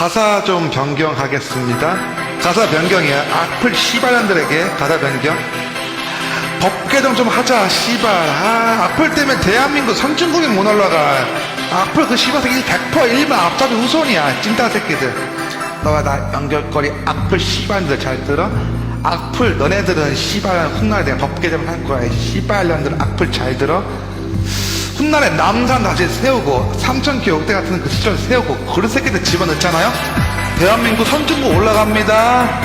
가사 좀 변경하겠습니다. 가사 변경이야. 악플 씨발년들에게 가사 변경. 법 개정 좀 하자, 씨발. 아, 악플 때문에 대한민국 선진국이 못 올라가. 악플 그 씨발 새끼 100% 일반 앞잡이 우선이야. 찐따 새끼들. 너와 나 연결거리 악플 씨발들 잘 들어? 악플 너네들은 씨발 훗날에 내가 법 개정 할 거야. 이 씨발년들 악플 잘 들어? 훗날에 남산 다시 세우고 삼천 교육대 같은 그 시절 세우고 그런 새끼들 집어넣잖아요? 대한민국 선진국 올라갑니다.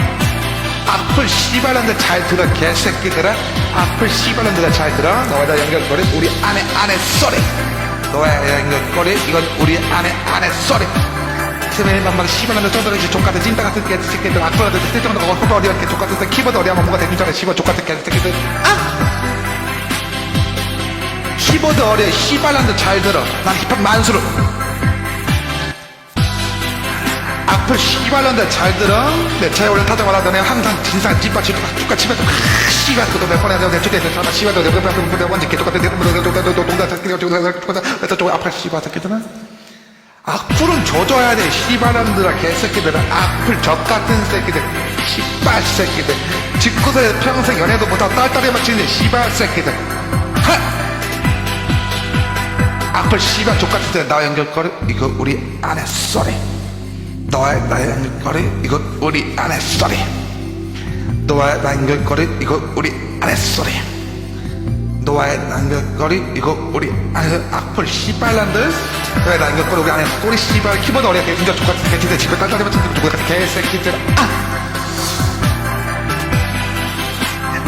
악플 씨발년들 잘 들어 개새끼들아. 악플 씨발년들 잘 들어. 너와 나 연결거리. 우리 안에 안에 쏘리. 너와 연결거리. 이건 우리 안에 안에 쏘리. 만막 씨발년들 떠들어지 족같은 찐따 같은 개새끼들 악플한테 쓸데없는 거 어디 어디 이렇게 족같은 새 키보드 어디 하면 뭐가 되긴 전에 씨발 족같은 개새끼들. 아! 키보드 어려 씨발란도 잘 들어. 난 힙합 만수로 악플 씨발란도 잘 들어. 내 차에 올려 타자마자 너네 항상 진상 찐빠치 쭉가 치면 씨발. 그거 몇 번에 내가 주제 전화 씨발 너 내가 몇 번째 개똑 같은 동다 새끼가 저거 저거 악플 씨발 새끼들은 악플은 조져야 돼. 씨발란들아 개새끼들아. 악플 적같은 새끼들. 씨발 새끼들. 집구석에 평생 연애도 못하고 딸딸이 맞추는 씨발 새끼들. 하! 악플 씨발 족같은 데나 연결거리 이거 우리 안에 쏘리. 너와의 나 연결거리 이거 우리 안에 쏘리. 너와의 나 연결거리 이거 우리 안에 쏘리. 너와의 나 연결거리 이거 우리 안에 악플 씨발란들. 너와의 나 연결거리 우리 안에 쏘리 씨발. 키보드 어리야. 개진자 족같은 개진자 집에 딸딸이 맞추는 누구 같은 개새끼들. 아!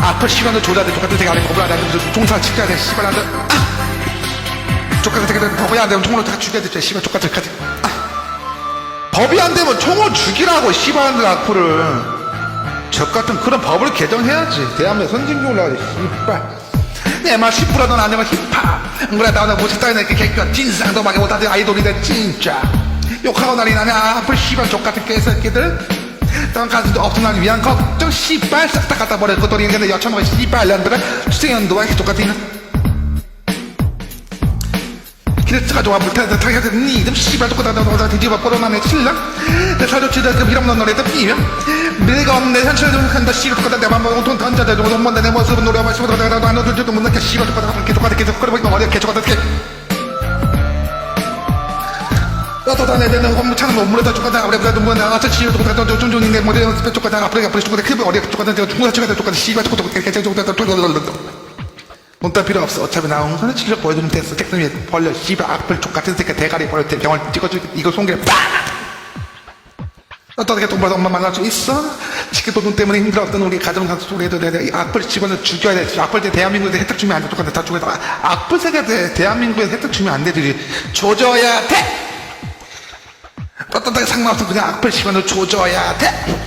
악플 씨발들 조자들 족같은 새끼 안에 거부야 돼 종사 지켜야 돼 씨발란들. 아! 족같은 새끼들 법이 안 되면 총으로 다 죽여야 돼 씨발 족같은 새끼들 아. 법이 안 되면 총으로 죽이라고 씨발들 악플을 저 같은 그런 법을 개정해야지. 대한민국 선진국 올라가지 씨발. 내말 10%는 안 되면 힙합. 안 그래 나오는 모습 따위는 이렇게 개끼가 진상도 막이 못하는 아이돌이 돼 진짜. 욕하고 난리 나네 악플 씨발 족같은 개새끼들. 땅 가슴도 없은 날 위한 걱정 씨발. 싹 다 갖다 버려. 그것도 인간의 여차먹은 씨발 년들은 수생연도와 똑같은 기대스가 와 불타서 타격은 니 이름 씨발 좋고 다다 다 뒤집어 뽀로만의 신랑 내 사료치다 그 이름 넌 노래도 비명 밀가 없네 현실을 한다 씨발 좋고 다내 맘만 돈 던져대 돈 먼데 내 모습은 노래 마시고 다다다다 안 오들지도 못 느껴 씨발 좋고 다 계속 가다 계속 걸어보니까 머리가 계속 가다 계속 떠다내대는 홈창 몸물에다 쪼가다 아무래도 눈물 나가서 지우고 다던 조준종이 내 머리에 연습해 쪼가다 앞으로 앞으로 쪼가다 크게 어리가 쪼가다 내가 중국사 쪼가다 쪼가다 씨발 쪼가다 이렇게 쪼가다 쪼가다 돈따 필요 없어. 어차피 나 옹선의 실력 보여주면 됐어. 책상 위에 벌려. 씨발 악플 족 같은 새끼 대가리 때 병을 찍어주기 이거 송기를 빡! 어떻게 돈 벌어 엄마 만날 수 있어? 치킨 돈 때문에 힘들었던 우리 가정 산수 우리 애들 내 악플 집어서 죽여야 돼. 악플 때 대한민국에 혜택 주면 안 돼. 똑같아. 다 죽여서 악플 세계 대 대한민국에 혜택 주면 안 되지. 조져야 돼. 어떤 상관없어. 그냥 악플 집어서 조져야 돼.